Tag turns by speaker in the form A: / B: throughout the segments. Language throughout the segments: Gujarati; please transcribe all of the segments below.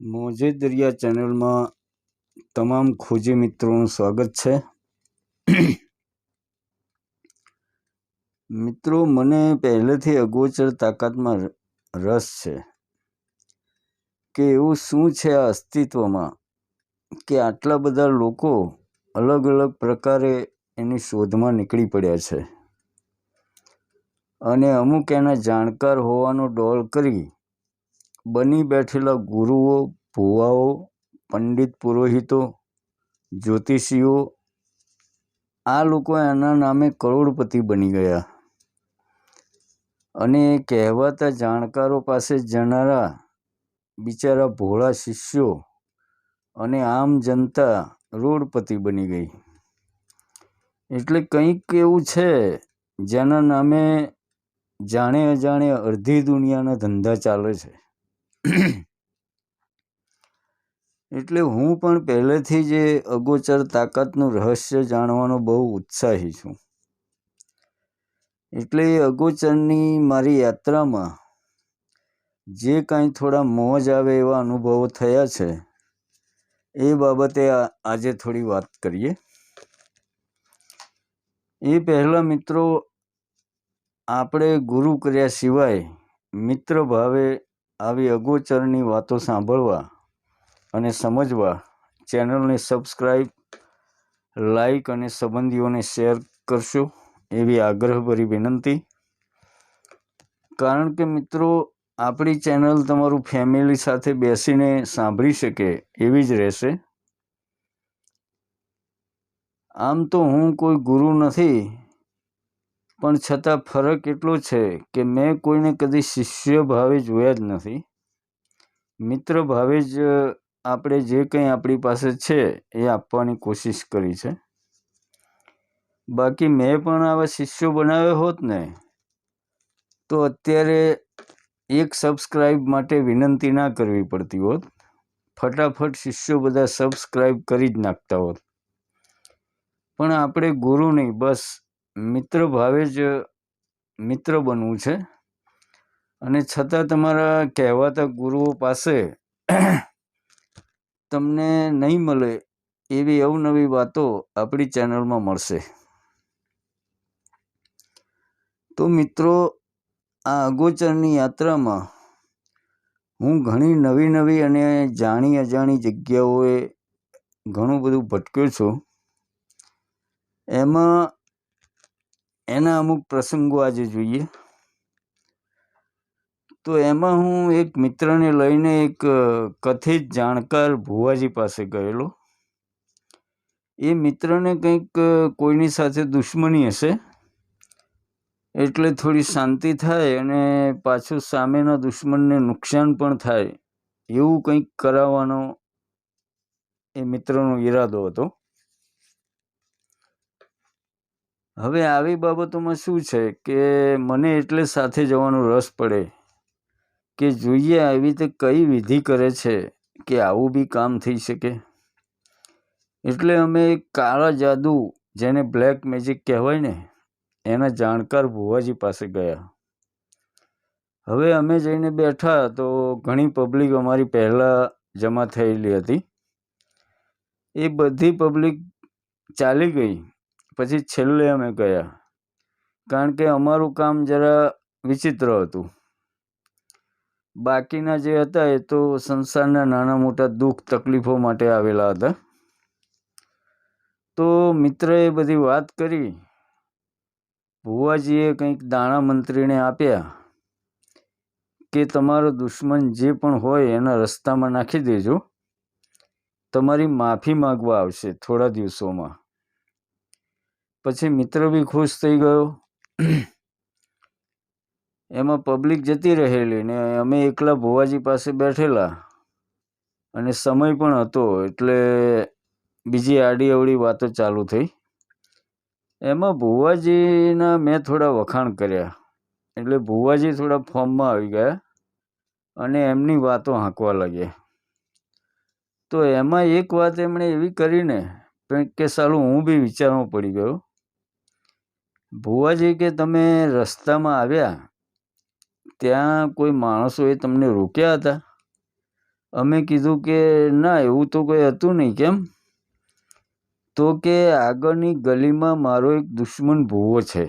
A: મોજે દરિયા ચેનલમાં તમામ ખોજી મિત્રોનું સ્વાગત છે. મિત્રો મને પહેલેથી અગોચર તાકાતમાં રસ છે કે એવું શું છે આ અસ્તિત્વમાં કે આટલા બધા લોકો અલગ અલગ પ્રકારે એની શોધમાં નીકળી પડ્યા છે. અને અમુક એના જાણકાર હોવાનો ડોલ કરી બની બેઠેલા ગુરુઓ, ભુવાઓ, પંડિત પુરોહિતો, જ્યોતિષીઓ, આ લોકો એના નામે કરોડપતિ બની ગયા. અને કહેવાતા જાણકારો પાસે જનારા બિચારા ભોળા શિષ્યો અને આમ જનતા રોડપતિ બની ગઈ. એટલે કંઈક એવું છે જેના નામે જાણે અજાણે અડધી દુનિયાના ધંધા ચાલે છે. એટલે હું પણ પહેલેથી જ એ અગોચર તાકાતનું રહસ્ય જાણવાનો બહુ ઉત્સાહી છું. એટલે એ અગોચરની મારી યાત્રામાં જે કાંઈ થોડા મોજ આવે એવા અનુભવો થયા છે, એ બાબતે આજે થોડી વાત કરીએ. એ પહેલાં મિત્રો, આપણે ગુરુ કર્યા સિવાય મિત્ર ભાવે આવી અગોચરની વાતો સાંભળવા અને સમજવા ચેનલને સબસ્ક્રાઈબ લાઈક અને સંબંધીઓને શેર કરશો એવી આગ્રહભરી વિનંતી. કારણ કે મિત્રો, આપણી ચેનલ તમારું ફેમિલી સાથે બેસીને સાંભળી શકે એવી જ રહેશે. આમ તો હું કોઈ ગુરુ નથી પણ છતાં ફરક એટલો છે કે મેં કોઈને કદી શિષ્ય ભાવે જોયા જ નથી. મિત્ર ભાવે જ આપણે જે કંઈ આપણી પાસે છે એ આપવાની કોશિશ કરી છે. બાકી મેં પણ આવા શિષ્યો બનાવ્યો હોત ને, તો અત્યારે એક સબસ્ક્રાઈબ માટે વિનંતી ના કરવી પડતી હોત. ફટાફટ શિષ્યો બધા સબસ્ક્રાઈબ કરી જ નાખતા હોત. પણ આપણે ગુરુ નહીં, બસ મિત્ર ભાવે જ મિત્ર બનવું છે. અને છતાં તમારા કહેવાતા ગુરુઓ પાસે તમને નહીં મળે એવી અવનવી વાતો આપણી ચેનલમાં મળશે. તો મિત્રો, આ અગોચરની યાત્રામાં હું ઘણી નવી નવી અને જાણી અજાણી જગ્યાઓએ ઘણું બધું ભટક્યો છું. એમાં એના અમુક પ્રસંગો આજે જોઈએ. તો એમાં હું એક મિત્રને લઈને એક કથિત જાણકાર ભુવાજી પાસે ગયેલો. એ મિત્રને કંઈક કોઈની સાથે દુશ્મની હશે, એટલે થોડી શાંતિ થાય અને પાછું સામેના દુશ્મનને નુકસાન પણ થાય એવું કંઈક કરાવવાનો એ મિત્રનો ઈરાદો હતો. હવે આવી બાબતોમાં શું છે કે મને એટલે સાથે જવાનો રસ પડે કે જોઈએ આવી રીતે કઈ વિધિ કરે છે કે આવું બી કામ થઈ શકે? એટલે અમે કાળા જાદુ જેને બ્લેક મેજિક કહેવાય ને, એના જાણકાર ભુવાજી પાસે ગયા. હવે અમે જઈને બેઠા તો ઘણી પબ્લિક અમારી પહેલાં જમા થયેલી હતી. એ બધી પબ્લિક ચાલી ગઈ. પછી છેલ્લે અમે ગયા. કારણ કે અમારું કામ જરા વિચિત્ર હતું. બાકીના જે હતા એ તો સંસારના નાના મોટા દુઃખ તકલીફો માટે આવેલા હતા. તો મિત્રએ બધી વાત કરી. ભુવાજીએ કંઈક દાણા મંત્રીને આપ્યા કે તમારો દુશ્મન જે પણ હોય એના રસ્તામાં નાખી દેજો. તમારી માફી માગવા આવશે થોડા દિવસોમાં. પછી મિત્ર બી ખુશ થઈ ગયો. એમાં પબ્લિક જતી રહેલી ને અમે એકલા ભુવાજી પાસે બેઠેલા. અને સમય પણ હતો એટલે બીજી આડી અવળી વાતો ચાલુ થઈ. એમાં ભુવાજીના મેં થોડા વખાણ કર્યા. એટલે ભુવાજી થોડા ફોર્મમાં આવી ગયા અને એમની વાતો હાંકવા લાગ્યા. તો એમાં એક વાત એમણે એવી કરીને કે સાલું હું બી વિચારમાં પડી ગયો. ભુવાજી કે તમે રસ્તામાં આવ્યા, ત્યાં કોઈ માણસોએ તમને રોક્યા હતા? અમે કીધું કે, ના, એવું તો કંઈ હતું નહીં, કેમ? તો કે, આગળની ગલીમાં મારો એક દુશ્મન ભૂવો છે,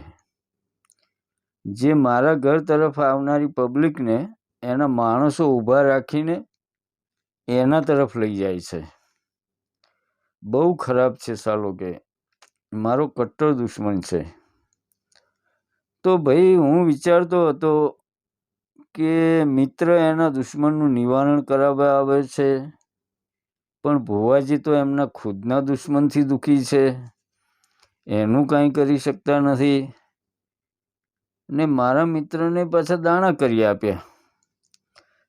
A: જે મારા ઘર તરફ આવનારી પબ્લિકને એના માણસો ઊભા રાખીને એના તરફ લઈ જાય છે. બહુ ખરાબ છે સાલો કે મારો કટ્ટર દુશ્મન છે. તો ભાઈ હું વિચારતો હતો કે મિત્ર એના દુશ્મનનું નિવારણ કરાવવા આવે છે, પણ ભુવાજી તો એમના ખુદના દુશ્મનથી દુઃખી છે. એનું કાંઈ કરી શકતા નથી. ને મારા મિત્રને પાછા દાણા કરી આપ્યા.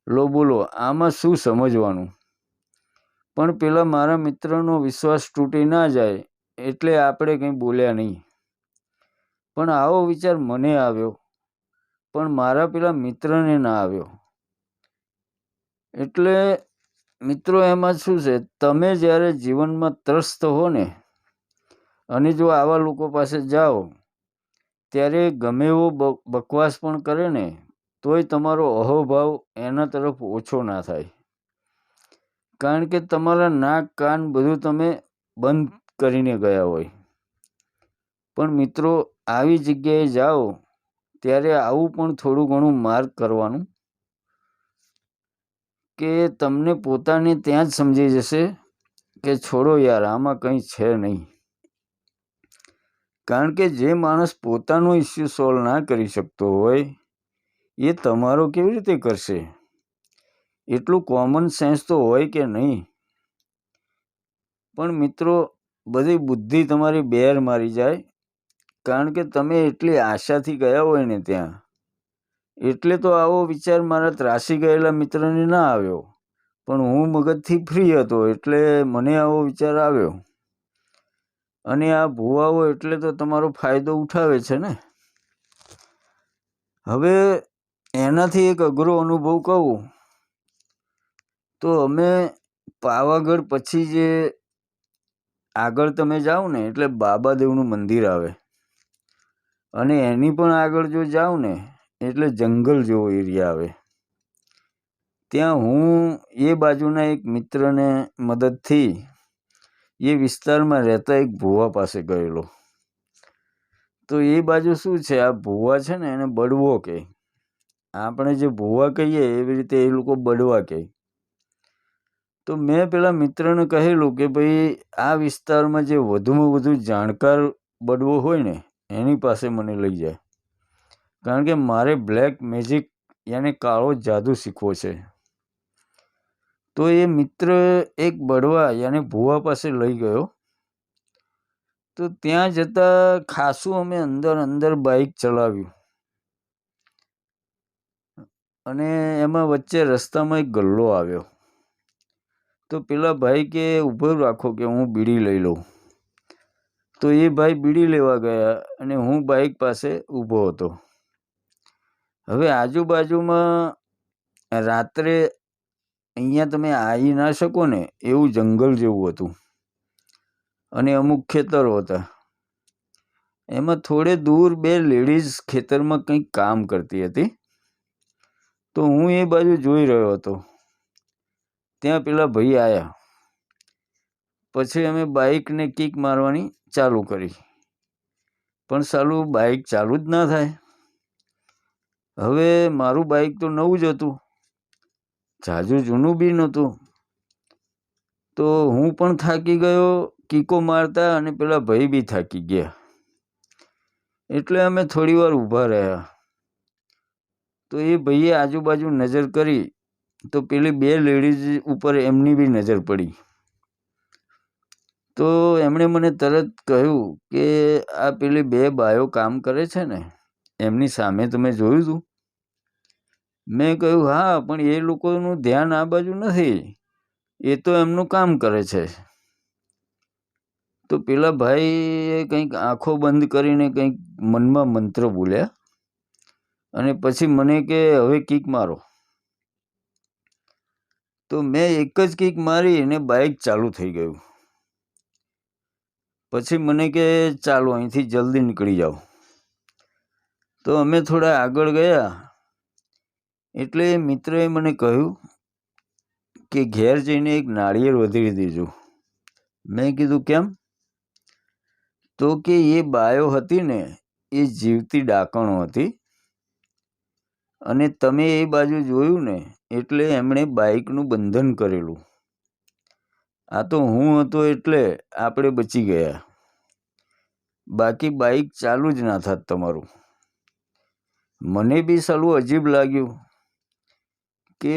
A: લો બોલો, આમાં શું સમજવાનું? પણ પેલા મારા મિત્રનો વિશ્વાસ તૂટી ના જાય, એટલે આપણે કંઈ બોલ્યા નહીં. પણ આવો વિચાર મને આવ્યો. પણ મારા પેલા મિત્રને ના આવ્યો. એટલે મિત્રો એમાં શું છે? તમે જ્યારે જીવનમાં ત્રસ્ત હો ને, અને જો આવા લોકો પાસે જાઓ, ત્યારે ગમે એવો બકવાસ પણ કરે ને, તોય તમારો અહોભાવ એના તરફ ઓછો ના થાય. કારણ કે તમારા નાક, કાન બધું તમે બંધ કરીને ગયા હોય. પણ મિત્રો આવી જગ્યાએ જાઓ, ત્યારે આવું પણ થોડું ઘણું માર્ક કરવાનું કે તમને પોતાને ત્યાં જ સમજી જશે કે છોડો યાર, આમાં કંઈ છે નહીં. કારણ કે જે માણસ પોતાનો ઇસ્યુ સોલ્વ ના કરી શકતો હોય, એ તમારો કેવી રીતે કરશે? એટલું કોમન સેન્સ તો હોય કે નહીં? પણ મિત્રો, બધી બુદ્ધિ તમારી બેર મારી જાય કારણ કે તમે એટલી આશાથી ગયા હોય ને ત્યાં. એટલે તો આવો વિચાર મારા ત્રાસી ગયેલા મિત્રને ના આવ્યો. પણ હું મગજથી ફ્રી હતો, એટલે મને આવો વિચાર આવ્યો. અને આ ભૂવાઓ એટલે તો તમારો ફાયદો ઉઠાવે છે ને? હવે એનાથી એક અઘરો અનુભવ કહું. તો અમે પાવાગઢ પછી જે આગળ તમે જાઓ ને, એટલે બાબાદેવનું મંદિર આવે. અને એની પણ આગળ જો જાઉં ને, એટલે જંગલ જેવો એરિયા આવે. ત્યાં હું એ બાજુના એક મિત્રને મદદથી એ વિસ્તારમાં રહેતા એક ભુવા પાસે ગયેલો. તો એ બાજુ શું છે? આ ભુવા છે ને, એને બળવો કહે. આપણે જે ભુવા કહીએ, એવી રીતે એ લોકો બળવા કહે. તો મેં પેલા મિત્રને કહેલું કે ભાઈ, આ વિસ્તારમાં જે વધુમાં વધુ જાણકાર બળવો હોય ને એની પાસે મને લઈ જાય. કારણ કે મારે બ્લેક મેજિક યાને કાળો જાદુ શીખવો છે. તો એ મિત્ર એક બળવા યાને ભુવા પાસે લઈ ગયો. તો ત્યાં જતાં ખાસું અમે અંદર અંદર બાઈક ચલાવ્યું. અને એમાં વચ્ચે રસ્તામાં એક ગલ્લો આવ્યો. તો પેલા ભાઈ કે ઊભો રાખો કે હું બીડી લઈ લઉં. તો એ ભાઈ બીડી લેવા ગયા અને હું બાઈક પાસે ઊભો હતો. હવે આજુબાજુમાં રાત્રે અહીંયા તમે આવી ના શકો ને એવું જંગલ જેવું હતું. અને અમુક ખેતરો હતા. એમાં થોડે દૂર બે લેડીઝ ખેતરમાં કંઈક કામ કરતી હતી. તો હું એ બાજુ જોઈ રહ્યો હતો. ત્યાં પેલા ભાઈ આવ્યા પછી અમે બાઈકને કિક મારવાની ચાલુ કરી. પણ સાલું બાઇક ચાલુ જ ના થાય. હવે મારું બાઈક તો નવું જ હતું. ઝાઝુ જૂનું બી નહોતું. તો હું પણ થાકી ગયો, કીકો મારતા અને પેલા ભાઈ બી થાકી ગયા. એટલે અમે થોડી વાર ઊભા રહ્યા. તો એ ભાઈએ આજુબાજુ નજર કરી, તો પેલી બે લેડીઝ ઉપર એમની બી નજર પડી. તો એમણે મને તરત કહ્યું કે આ પેલી બે બાયો કામ કરે છે ને, એમની સામે તમે જોયું હતું મેં કહ્યું, હા, પણ એ લોકોનું ધ્યાન આ બાજુ નથી. એ તો એમનું કામ કરે છે. તો પેલા ભાઈએ કંઈક આંખો બંધ કરીને કંઈક મનમાં મંત્ર બોલ્યા અને પછી મને કે, હવે કિક મારો. તો મેં એક જ કિક મારી અને બાઈક ચાલુ થઈ ગયું. પછી મને કે ચાલો અહીંથી જલ્દી નીકળી જાઓ. તો અમે થોડા આગળ ગયા. એટલે મિત્રએ મને કહ્યું કે ઘેર જઈને એક નાળિયેર વધારી દેજો. મેં કીધું, કેમ? તો કે એ બાયો હતી ને, એ જીવતી ડાકણો હતી. અને તમે એ બાજુ જોયું ને, એટલે એમણે બાઇકનું બંધન કરેલું. આ તો હું હતો એટલે આપણે બચી ગયા. બાકી બાઇક ચાલુ જ ના થાત તમારું. મને બી સાલું અજીબ લાગ્યું કે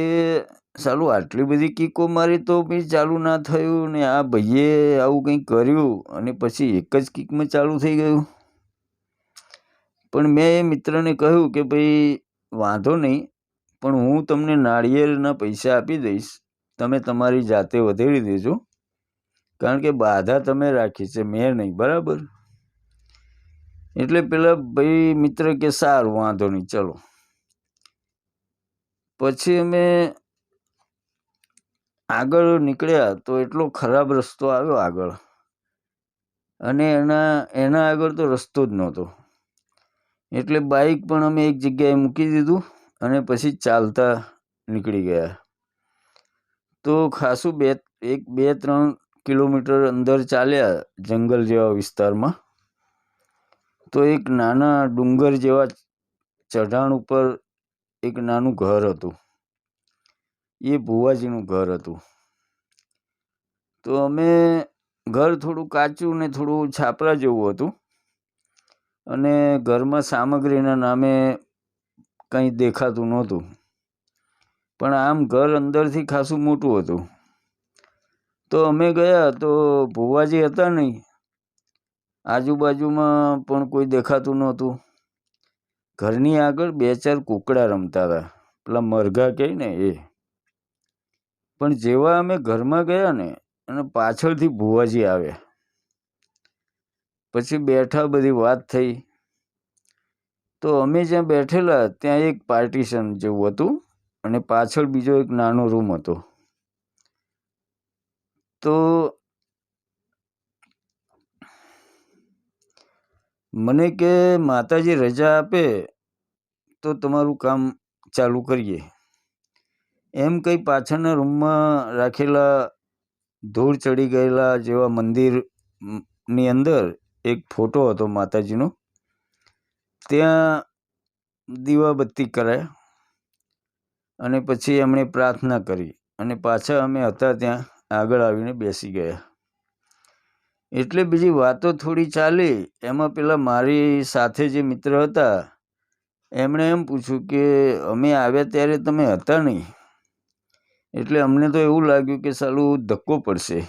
A: સાલું આટલી બધી કીકો મારી તો બી ચાલુ ના થયું ને આ ભાઈએ આવું કંઈક કર્યું અને પછી એક જ કીકમાં ચાલુ થઈ ગયું. પણ મેં એ મિત્રને કહ્યું કે ભાઈ વાંધો નહીં, પણ હું તમને નાળિયેરના પૈસા આપી દઈશ તમે તમારી જાતે વધેરી દેજો. કારણ કે બાધા તમે રાખી છે મેં નહીં, બરાબર? એટલે પેલા ભાઈ મિત્ર કે સારું, વાંધો નહીં, ચલો. પછી અમે આગળ નીકળ્યા તો એટલો ખરાબ રસ્તો આવ્યો આગળ. અને એના એના આગળ તો રસ્તો જ નહોતો. એટલે બાઈક પણ અમે એક જગ્યાએ મૂકી દીધું અને પછી ચાલતા નીકળી ગયા. તો ખાસું બે, એક, બે, ત્રણ કિલોમીટર અંદર ચાલ્યા જંગલ જેવા વિસ્તારમાં. તો એક નાના ડુંગર જેવા ચઢાણ ઉપર એક નાનું ઘર હતું. એ ભુવાજીનું ઘર હતું. તો અમે ઘર થોડું કાચું ને થોડું છાપરા જેવું હતું. અને ઘરમાં સામગ્રીના નામે કંઈ દેખાતું નહોતું. પણ આમ ઘર અંદરથી ખાસું મોટું હતું. તો અમે ગયા તો ભુવાજી હતા નહીં. આજુબાજુમાં પણ કોઈ દેખાતું નહોતું. ઘરની આગળ બે ચાર કૂકડા રમતા હતા. પેલા મરઘા કહે ને એ. પણ જેવા અમે ઘરમાં ગયા ને અને પાછળથી ભુવાજી આવ્યા. પછી બેઠા બધી વાત થઈ. તો અમે જ્યાં બેઠેલા ત્યાં એક પાર્ટીશન જેવું હતું. અને પાછળ બીજો એક નાનો રૂમ હતો. તો મને કે, માતાજી રજા આપે તો તમારું કામ ચાલુ કરીએ. એમ કંઈ પાછળના રૂમમાં રાખેલા ધૂળ ચડી ગયેલા જેવા મંદિરની અંદર એક ફોટો હતો માતાજીનો. ત્યાં દીવાબત્તી કરાય. અને પછી એમણે પ્રાર્થના કરી અને પાછા અમે હતા ત્યાં આગળ આવીને બેસી ગયા. એટલે બીજી વાતો થોડી ચાલી, એમાં પેલા મારી સાથે જે મિત્ર હતા, એમણે એમ પૂછ્યું કે, અમે આવ્યા ત્યારે તમે હતા નહીં? એટલે અમને તો એવું લાગ્યું કે, સાલું ધક્કો પડશે.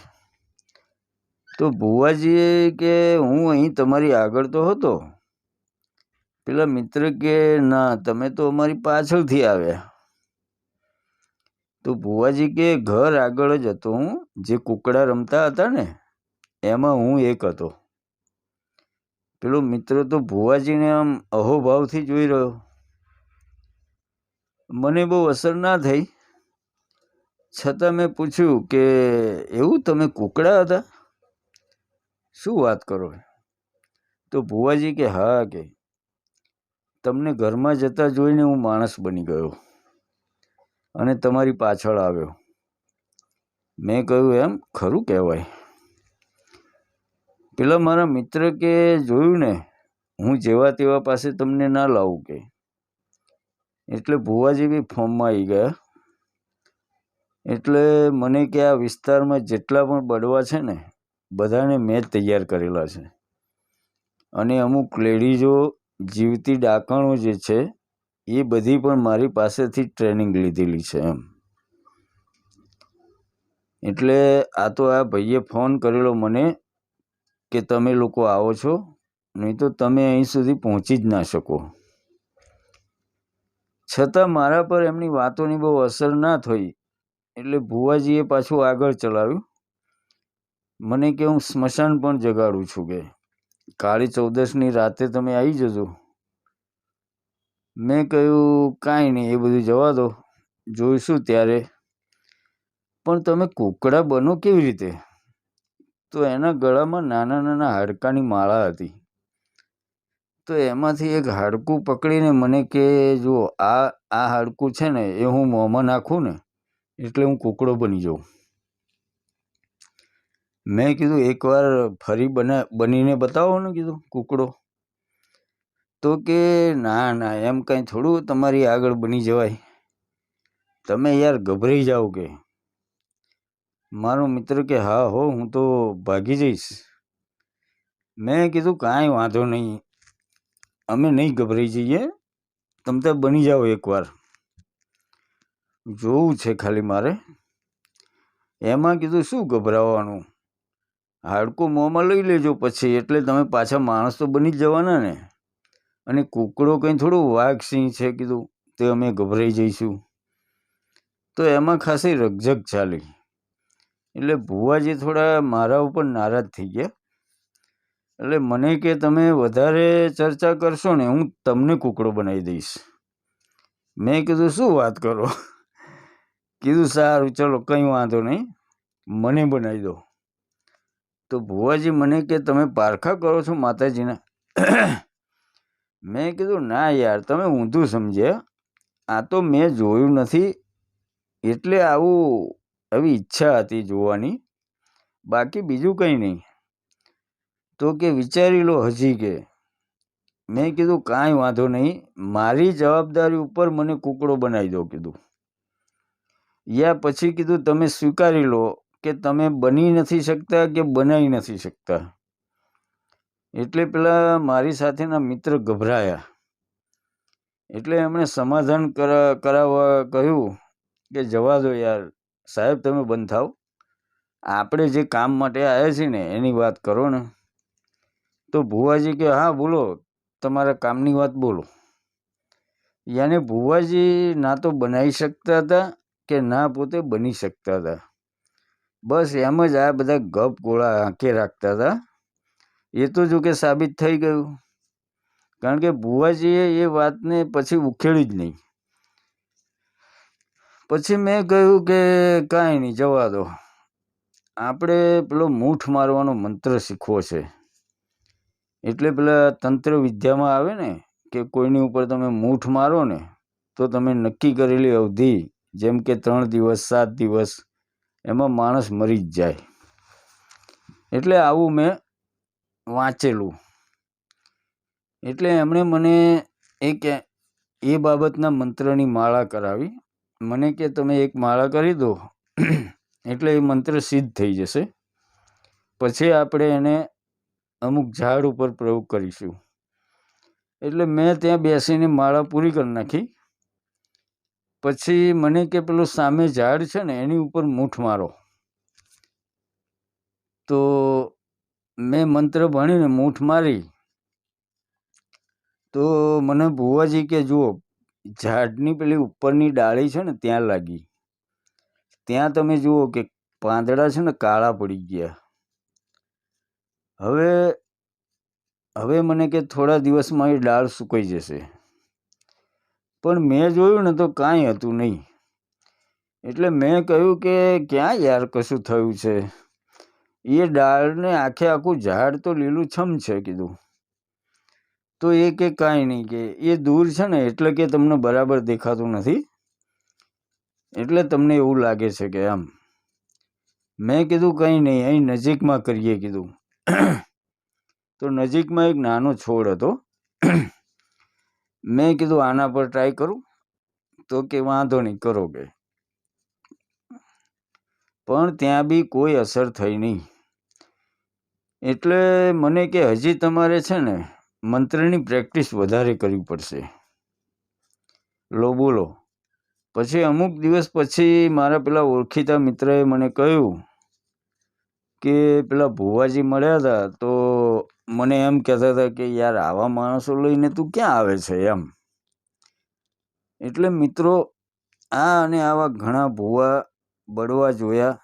A: તો ભુવાજીએ કે, હું અહીં તમારી આગળ તો હતો. પેલા મિત્ર કે, ના, તમે તો અમારી પાછળથી આવ્યા. તો ભુવાજી કે ઘર આગળ જ હતો હું, જે કુકડા રમતા હતા ને, એમાં હું એક હતો. પેલો મિત્ર તો ભુવાજીને આમ અહોભાવથી જોઈ રહ્યો. મને બહુ અસર ના થઈ. છતાં મેં પૂછ્યું કે એવું તમે કુકડા હતા? શું વાત કરો તો ભુવાજી કે હા કે. તમને ઘરમાં જતા જોઈને હું માણસ બની ગયો. અને તમારી પાછળ આવ્યો. મેં કહ્યું, એમ? ખરું કહેવાય. પેલા મારા મિત્ર કે જોયું ને, હું જેવા તેવા પાસે તમને ના લાવું કે. એટલે ભુવાજી બી ફોર્મમાં આવી ગયા. એટલે મને કે આ વિસ્તારમાં જેટલા પણ બડવા છે ને, બધાને મેં તૈયાર કરેલા છે. અને અમુક લેડીઝો જીવતી ડાકણો જે છે એ બધી પણ મારી પાસેથી ટ્રેનિંગ લીધેલી છે એમ. એટલે આ તો આ ભાઈએ ફોન કરેલો મને કે તમે લોકો આવો છો, નહીં તો તમે અહીં સુધી પહોંચી જ ના શકો. છતાં મારા પર એમની વાતોની બહુ અસર ના થઈ, એટલે ભુવાજીએ પાછું આગળ ચલાવ્યું. મને કે હું સ્મશાન પણ જગાડું છું કે, કાળી ચૌદસની રાતે તમે આવી જજો. મેં કહ્યું, કાંઈ નહીં, એ બધું જવા દો, જોઈશું ત્યારે. પણ તમે કૂકડા બનો કેવી રીતે? તો એના ગળામાં નાના નાના હાડકાની માળા હતી. તો એમાંથી એક હાડકું પકડીને મને કે જો આ આ હાડકું છે ને, એ હું મોંમાં નાખું ને, એટલે હું કૂકડો બની જાઉં મેં કીધું, એકવાર ફરી બના, બનીને બતાવો ને, કીધું, કૂકડો. તો કે, ના ના, એમ કાંઈ થોડું તમારી આગળ બની જવાય. તમે યાર ગભરાઈ જાઓ કે. મારો મિત્ર કે, હા, હો, હું તો ભાગી જઈશ. મેં કીધું, કાંઈ વાંધો નહીં. અમે નહીં ગભરાઈ જઈએ. તમે તો બની જાઓ એકવાર. જોવું છે ખાલી મારે. એમાં કીધું, શું ગભરાવાનું? હાડકું મોંમાં લઈ લેજો પછી, એટલે તમે પાછા માણસ તો બની જ જવાના ને. અને કૂકડો કંઈ થોડું વાઘ સિંહ છે કીધું, તે અમે ગભરાઈ જઈશું. તો એમાં ખાસી રકઝક ચાલી. એટલે ભુવાજી થોડા મારા ઉપર નારાજ થઈ ગયા. એટલે મને કે તમે વધારે ચર્ચા કરશો ને, હું તમને કૂકડો બનાવી દઈશ. મેં કીધું, શું વાત કરો? કીધું, સારું, ચલો, કંઈ વાંધો નહીં. મને બનાવી દો. તો ભુવાજી મને કે, તમે પારખા કરો છો માતાજીના? મેં કીધું, ના યાર, તમે ઊંધું સમજ્યા. આ તો મેં જોયું નથી. એટલે આવું આવી ઈચ્છા હતી જોવાની. બાકી બીજું કંઈ નહીં. તો કે વિચારી લો હજી કે. મેં કીધું, કાંઈ વાંધો નહીં. મારી જવાબદારી ઉપર મને કૂકડો બનાવી દો, કીધું. યા પછી કીધું, તમે સ્વીકારી લો કે તમે બની નથી શકતા કે બનાવી નથી શકતા. એટલે પેલા મારી સાથેના મિત્ર ગભરાયા. એટલે એમણે સમાધાન કરા, કરાવવા કહ્યું કે, જવા દો યાર, સાહેબ તમે બંધ થાવ આપણે જે કામ માટે આવ્યા છીએ ને, એની વાત કરો ને. તો ભુવાજી કે, હા, બોલો, તમારા કામની વાત બોલો. યાને ભુવાજી ના તો બનાવી શકતા હતા કે ના પોતે બની શકતા હતા. બસ એમ જ આ બધા ગપ ગોળા આંખે રાખતા હતા. એ તો જો કે સાબિત થઈ ગયું. કારણ કે ભુવાજીએ એ વાતને પછી ઉખેડી જ નહીં. પછી મેં કહ્યું કે કાંઈ નહીં, જવા દો. આપણે પેલો મૂઠ મારવાનો મંત્ર શીખવો છે. એટલે પેલા તંત્ર વિદ્યામાં આવે ને કે કોઈની ઉપર તમે મૂઠ મારો ને, તો તમે નક્કી કરેલી અવધિ, જેમ કે ત્રણ દિવસ, સાત દિવસ, એમાં માણસ મરી જ જાય. એટલે આવું મેં વાંચેલું. એટલે એમણે મને એક એ બાબતના મંત્રની માળા કરાવી. મને કે, તમે એક માળા કરી દો. એટલે એ મંત્ર સિદ્ધ થઈ જશે. પછી આપણે એને અમુક ઝાડ ઉપર પ્રયોગ કરીશું. એટલે મેં ત્યાં બેસીને માળા પૂરી કરી નાખી. પછી મને કે, પેલું સામે ઝાડ છે ને, એની ઉપર મૂઠ મારો. તો મેં મંત્ર ભણીને મૂઠ મારી. તો મને ભુવાજી કે, જુઓ, ઝાડની પેલી ઉપરની ડાળી છે ને, ત્યાં લાગી. ત્યાં તમે જુઓ કે પાંદડા છે ને, કાળા પડી ગયા. હવે હવે મને કે થોડા દિવસમાં એ ડાળ સુકાઈ જશે. પણ મેં જોયું ને તો કાંઈ હતું નહીં. એટલે મેં કહ્યું કે, ક્યાં યાર કશું થયું છે? એ ડાળને આખે આખું ઝાડ તો લીલું છમ છે, કીધું. તો એ કે કાંઈ નહીં કે એ દૂર છે ને એટલે કે તમને બરાબર દેખાતું નથી. એટલે તમને એવું લાગે છે કે આમ. મેં કીધું કંઈ નહીં, અહીં નજીકમાં કરીએ, કીધું. તો નજીકમાં એક નાનો છોડ હતો. મેં કીધું આના પર ટ્રાય કરું. તો કે વાંધો નહીં, કરો કે. પણ ત્યાં બી કોઈ અસર થઈ નહીં. એટલે મને કે હજી તમારે છે ને મંત્રની પ્રેક્ટિસ વધારે કરવી પડશે. લો, બોલો. પછી અમુક દિવસ પછી મારા પેલા ઓળખીતા મિત્રએ મને કહ્યું કે પેલા ભુવાજી મળ્યા હતા તો મને એમ કહેતા હતા કે, યાર, આવા માણસો લઈને તું ક્યાં આવે છે એમ? એટલે મિત્રો, આ અને આવા ઘણા ભુવા બળવા જોયા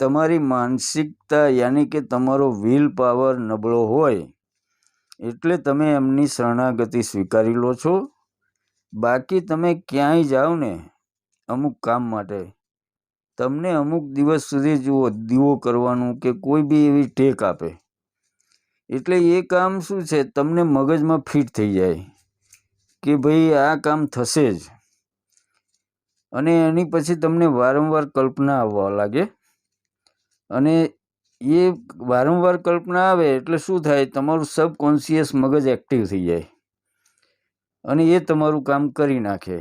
A: તમારી માનસિકતા યાની કે તમારો વિલ પાવર નબળો હોય, એટલે તમે એમની શરણાગતિ સ્વીકારી લો છો. બાકી તમે ક્યાંય જાઓ ને, અમુક કામ માટે. તમને અમુક દિવસ સુધી જુઓ, દીવો કરવાનું કે કોઈ બી એવી ટેક આપે. એટલે એ કામ શું છે, તમને મગજમાં ફિટ થઈ જાય કે ભાઈ આ કામ થશે જ. અને એની પછી તમને વારંવાર કલ્પના આવવા લાગે. અને એ વારંવાર કલ્પના આવે એટલે શું થાય? તમારું સબકોન્શિયસ મગજ એક્ટિવ થઈ જાય. અને એ તમારું કામ કરી નાખે.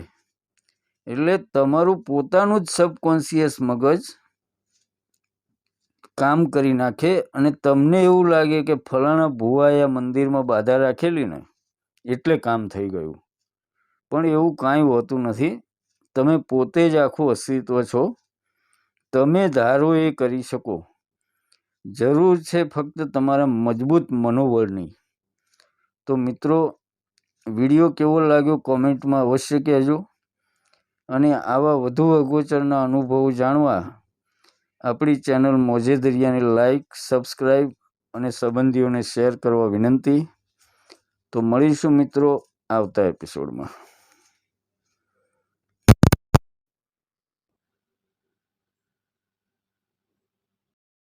A: એટલે તમારું પોતાનું જ સબકોન્શિયસ મગજ કામ કરી નાખે અને તમને એવું લાગે કે ફલાણા ભુવાએ મંદિરમાં બાધા રાખેલી ને, એટલે કામ થઈ ગયું. પણ એવું કાંઈ હોતું નથી. તમે પોતે જ આખું અસ્તિત્વ છો. તમે ધારો એ કરી શકો. જરૂર છે ફક્ત તમારા મજબૂત મનોબળની. તો મિત્રો, વીડિયો કેવો લાગ્યો કોમેન્ટમાં અવશ્ય કહેજો. અને આવા વધુ અગોચરના અનુભવો જાણવા આપણી ચેનલ મોજે દરિયાને લાઈક, સબસ્ક્રાઈબ અને સંબંધીઓને શેર કરવા વિનંતી. તો મળીશું મિત્રો આવતા એપિસોડમાં.